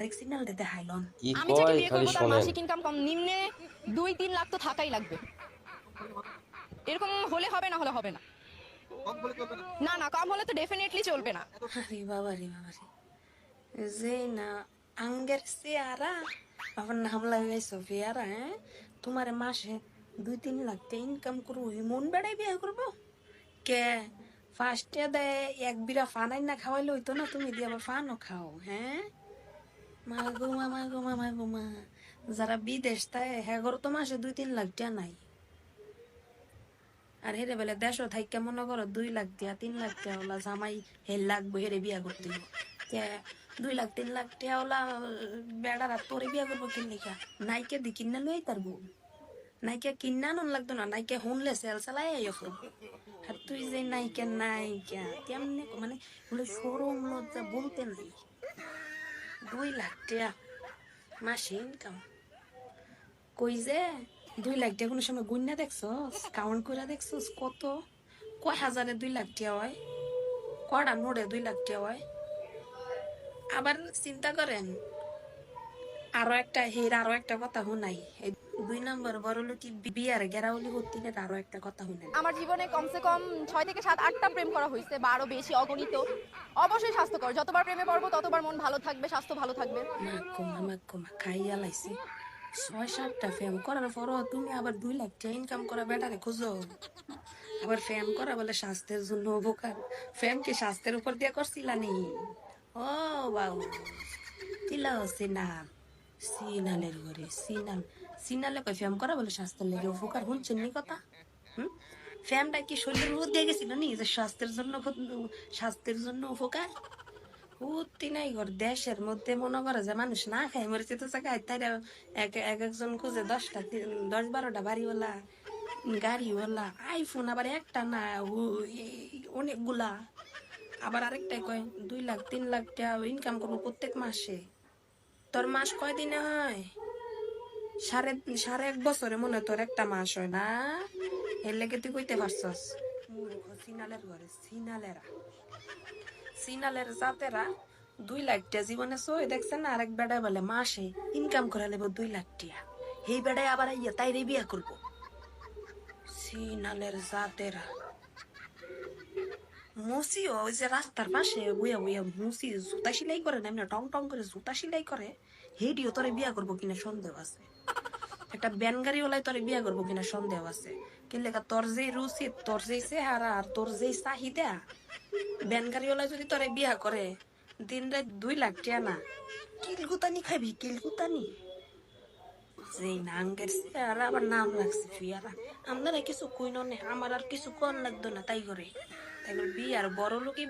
আরেক সিগন্যালটা দেখাইলন কি আমি যাকে বিয়ে করব তার মাসিক ইনকাম কম নিম্নে দুই তিন লাখ তো থাকাই লাগবে। এরকম হলে হবে না হলে হবে না। না না কম হলে তো ডেফিনেটলি চলবে না। আরে বাবা রে বাবা রে যে না আঙ্গের নাম পেয়ারা হ্যাঁ? তোমার মাসে দুই তিন লাখ টাকা ইনকাম করব মন বেড়াই বিয়ে করব? কে? ফার্স্টে দেয় এক বিরা ফানাই না খাওয়াইলে হইতো না তুমি দিয়ে আবার ফানও খাও হ্যাঁ? মা গো মা মা মা মা মা যারা বিদেশ, তাই হ্যাঁ তো মাসে দুই তিন লাখ টাকা নাই। আর হেরে বেলে দেশও থাইকে মনে করো দুই লাখ টিয়া তিন লাখ টিয়া ওলা, জামাই হের লাগবে হেরে বিয়া করতে। দুই লাখ, তিন লাখ টিয়া ওলা বেড়ারা তোরে বিয়া করব কিন লিখা? নাইকে দি কিনা লই তার বউ নাইকে কিনা নন লাগতো না, নাইকে হুনলে সেল চালাই আর তুই যে নাইকে, নাইকা, কেমনে মানে সরম লজ্জা, বলতে নাই। দুই লাখ টাকা মাসে ইনকাম কই যে, দুই লাখ টাকা কোনো সময় গুণ না দেখছ কাউন্ট করে দেখছ কত? কয় হাজারে দুই লাখ টাকা হয়? কটা নোটে দুই লাখ টাকা হয়? আবার চিন্তা করেন আরও একটা হের আরও একটা কথা শুনাই। দুই নম্বর বড় লোক বিয়ার গেরাউলি করতে আরও একটা কথা শুনেন। আমার জীবনে কমসে কম ছয় থেকে সাত আটটা প্রেম করা হয়েছে বা আরও বেশি অগণিত। অবশ্যই স্বাস্থ্যকর। যতবার প্রেমে পড়ব ততবার মন ভালো থাকবে স্বাস্থ্য ভালো থাকবে। মা কমা মা কমা খাইয়া লাইছি। ছয় সাতটা ফ্যাম করার পরও তুমি আবার দুই লাখ টাকা ইনকাম করা বেটারে খুঁজো। আবার ফ্যাম করা বলে স্বাস্থ্যের জন্য উপকার। ফ্যাম কি স্বাস্থ্যের উপর দিয়ে করছিলা নি? ও বাবু তিলা সিনাল সিনালের ঘরে, সিনাল, সিনালে কই ফ্যাম করা বলে স্বাস্থ্যের লেগে উপকার শুনছেন নি কথা? হুম? ফ্যামটা কি শরীরের মধ্যে গেছিল নি যে স্বাস্থ্যের জন্য স্বাস্থ্যের জন্য উপকার? উত্তি নাই ঘর, দেশের মধ্যে মনে করে যে মানুষ না খায়, মরেছে তো জায়গায়, তাই এক এক একজন খুঁজে দশটা দশ বারোটা বাড়িওয়ালা, গাড়িওয়ালা আইফোন আবার একটা না অনেকগুলা। আবার আরেকটাই কয়, দুই লাখ, তিন লাখ টাকা ইনকাম করব প্রত্যেক মাসে। তোর মাস কয় দিনে হয়? সাড়ে সাড়ে এক বছরে মনে তোর একটা মাস হয় না? এর লেগে তুই কইতে পারছস। সিনালের ঘরে সিনালেরা। সিনালের জাতেরা দুই লাখ টিয়া জীবনে সই দেখছেন আরেক বেড়ায় বলে মাসে ইনকাম করে লেব দুই লাখ টিয়া এই বেড়ায় আবার ইয়া তাই রে বিয়া করব। সিনালের জাতেরা মুসি ওই যে রাস্তার পাশে, বুয়া বুয়া, মুসি, জুতা সেলাই করে না, টং টং করে জুতা সেলাই করে হেডিও তোরে বিয়া করব কিনা সন্দেহ আছে। একটা ব্যান গাড়িওয়ালাই তোরে বিয়া করব কিনা সন্দেহ আছে। কিন্তু তোর যে রুচি, তোর যে চেহারা, আর তোর যে চাহিদা, ব্যান গাড়িওয়ালা যদি তোরে বিয়া করে, দিন রাত দুই লাখ টিয়া না কিলকুতানি খাবি কিলকুতানি যেই নাঙ্গের চেহারা, আবার নাম লাগছে ফিয়ারা। আপনারা কিছু কইন আমার আর কিছু কোন লাগতো না, তাই করে। তাই বিয়ে বিয়ার বড় লোকে